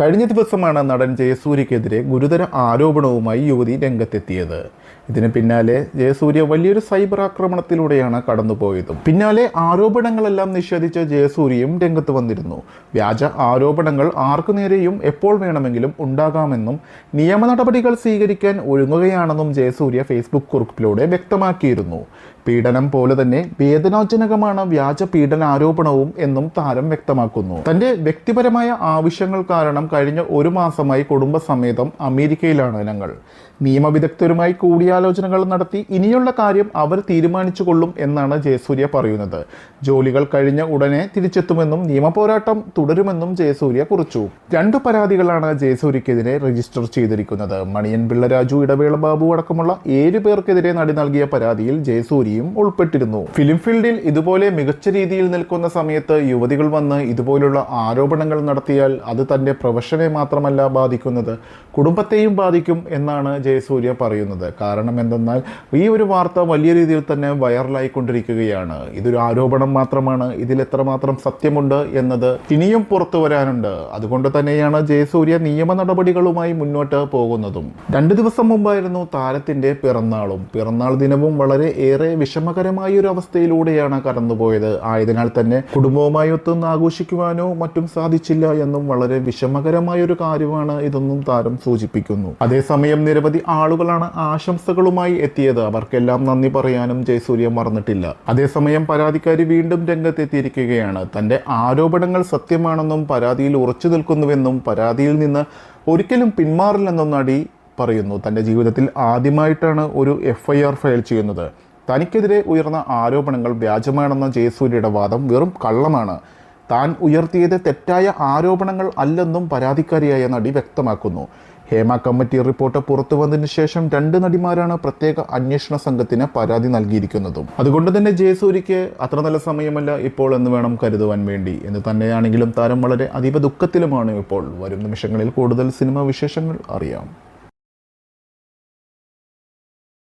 കഴിഞ്ഞ ദിവസമാണ് നടൻ ജയസൂര്യക്കെതിരെ ഗുരുതര ആരോപണവുമായി യുവതി രംഗത്തെത്തിയത്. ഇതിന് പിന്നാലെ ജയസൂര്യ വലിയൊരു സൈബർ ആക്രമണത്തിലൂടെയാണ് കടന്നുപോയതും. പിന്നാലെ ആരോപണങ്ങളെല്ലാം നിഷേധിച്ച ജയസൂര്യയും രംഗത്ത് വന്നിരുന്നു. വ്യാജ ആരോപണങ്ങൾ ആർക്കു നേരെയും എപ്പോൾ വേണമെങ്കിലും ഉണ്ടാകാമെന്നും നിയമ നടപടികൾ സ്വീകരിക്കാൻ ഒരുങ്ങുകയാണെന്നും ജയസൂര്യ ഫേസ്ബുക്ക് കുറിപ്പിലൂടെ വ്യക്തമാക്കിയിരുന്നു. പീഡനം പോലെ തന്നെ വേദനാജനകമാണ് വ്യാജ പീഡനാരോപണവും എന്നും താരം വ്യക്തമാക്കുന്നു. തന്റെ വ്യക്തിപരമായ ആവശ്യങ്ങൾ കാരണം കഴിഞ്ഞ ഒരു മാസമായി കുടുംബസമേതം അമേരിക്കയിലാണ് ഞങ്ങൾ നിയമവിദഗ്ധരുമായി കൂടിയാലോചനകൾ നടത്തി ഇനിയുള്ള കാര്യം അവർ തീരുമാനിച്ചുകൊള്ളും എന്നാണ് ജയസൂര്യ പറയുന്നത്. ജോലികൾ കഴിഞ്ഞ ഉടനെ തിരിച്ചെത്തുമെന്നും നിയമപോരാട്ടം തുടരുമെന്നും ജയസൂര്യ കുറിച്ചു. രണ്ടു പരാതികളാണ് ജയസൂര്യക്കെതിരെ രജിസ്റ്റർ ചെയ്തിരിക്കുന്നത്. മണിയൻ പിള്ളരാജു ഇടവേള ബാബു അടക്കമുള്ള ഏഴ് പേർക്കെതിരെ നടി നൽകിയ പരാതിയിൽ ജയസൂര്യയും ഉൾപ്പെട്ടിരുന്നു. ഫിലിം ഫീൽഡിൽ ഇതുപോലെ മികച്ച രീതിയിൽ നിൽക്കുന്ന സമയത്ത് യുവതികൾ വന്ന് ഇതുപോലുള്ള ആരോപണങ്ങൾ നടത്തിയാൽ അത് തന്റെ പ്രൊഫഷനെ മാത്രമല്ല ബാധിക്കുന്നത് കുടുംബത്തെയും ബാധിക്കും എന്നാണ് ജയസൂര്യ പറയുന്നത്. കാരണം എന്തെന്നാൽ ഈ ഒരു വാർത്ത വലിയ രീതിയിൽ തന്നെ വൈറലായിക്കൊണ്ടിരിക്കുകയാണ്. ഇതൊരു ആരോപണം മാത്രമാണ്. ഇതിൽ എത്രമാത്രം സത്യമുണ്ട് എന്നത് ഇനിയും പുറത്തു വരാനുണ്ട്. അതുകൊണ്ട് തന്നെയാണ് ജയസൂര്യ നിയമ നടപടികളുമായി മുന്നോട്ട് പോകുന്നതും. രണ്ട് ദിവസം മുമ്പായിരുന്നു താരത്തിന്റെ പിറന്നാളും. പിറന്നാൾ ദിനവും വളരെ ഏറെ വിഷമകരമായ ഒരു അവസ്ഥയിലൂടെയാണ് കടന്നുപോയത്. ആയതിനാൽ തന്നെ കുടുംബവുമായി ഒത്തുനിന്ന് ആഘോഷിക്കുവാനോ മറ്റും സാധിച്ചില്ല എന്നും വളരെ വിഷമകരമായ ഒരു കാര്യമാണ് ഇതെന്നും താരം സൂചിപ്പിക്കുന്നു. അതേസമയം നിരവധി ആളുകളാണ് ആശംസകളുമായി എത്തിയത്. അവർക്കെല്ലാം നന്ദി പറയാനും ജയസൂര്യ മറന്നിട്ടില്ല. അതേസമയം പരാതിക്കാരി വീണ്ടും രംഗത്തെത്തിയിരിക്കുകയാണ്. തന്റെ ആരോപണങ്ങൾ സത്യമാണെന്നും പരാതിയിൽ ഉറച്ചു നിൽക്കുന്നുവെന്നും പരാതിയിൽ നിന്ന് ഒരിക്കലും പിന്മാറില്ലെന്നും നടി പറയുന്നു. തന്റെ ജീവിതത്തിൽ ആദ്യമായിട്ടാണ് ഒരു എഫ് ഐ ആർ ഫയൽ ചെയ്യുന്നത്. തനിക്കെതിരെ ഉയർന്ന ആരോപണങ്ങൾ വ്യാജമാണെന്ന ജയസൂര്യയുടെ വാദം വെറും കള്ളമാണ്. താൻ ഉയർത്തിയത് തെറ്റായ ആരോപണങ്ങൾ അല്ലെന്നും പരാതിക്കാരിയായ നടി വ്യക്തമാക്കുന്നു. ഹേമ കമ്മിറ്റി റിപ്പോർട്ട് പുറത്തു വന്നതിന് ശേഷം രണ്ട് നടിമാരാണ് പ്രത്യേക അന്വേഷണ സംഘത്തിന് പരാതി നൽകിയിരിക്കുന്നതും. അതുകൊണ്ട് തന്നെ ജയസൂര്യയ്ക്ക് അത്ര നല്ല സമയമല്ല ഇപ്പോൾ എന്ന് വേണം കരുതുവാൻ വേണ്ടി. എന്ന് തന്നെയാണെങ്കിലും താരം വളരെ അതീവ ദുഃഖത്തിലുമാണ് ഇപ്പോൾ. വരും നിമിഷങ്ങളിൽ കൂടുതൽ സിനിമ വിശേഷങ്ങൾ അറിയാം.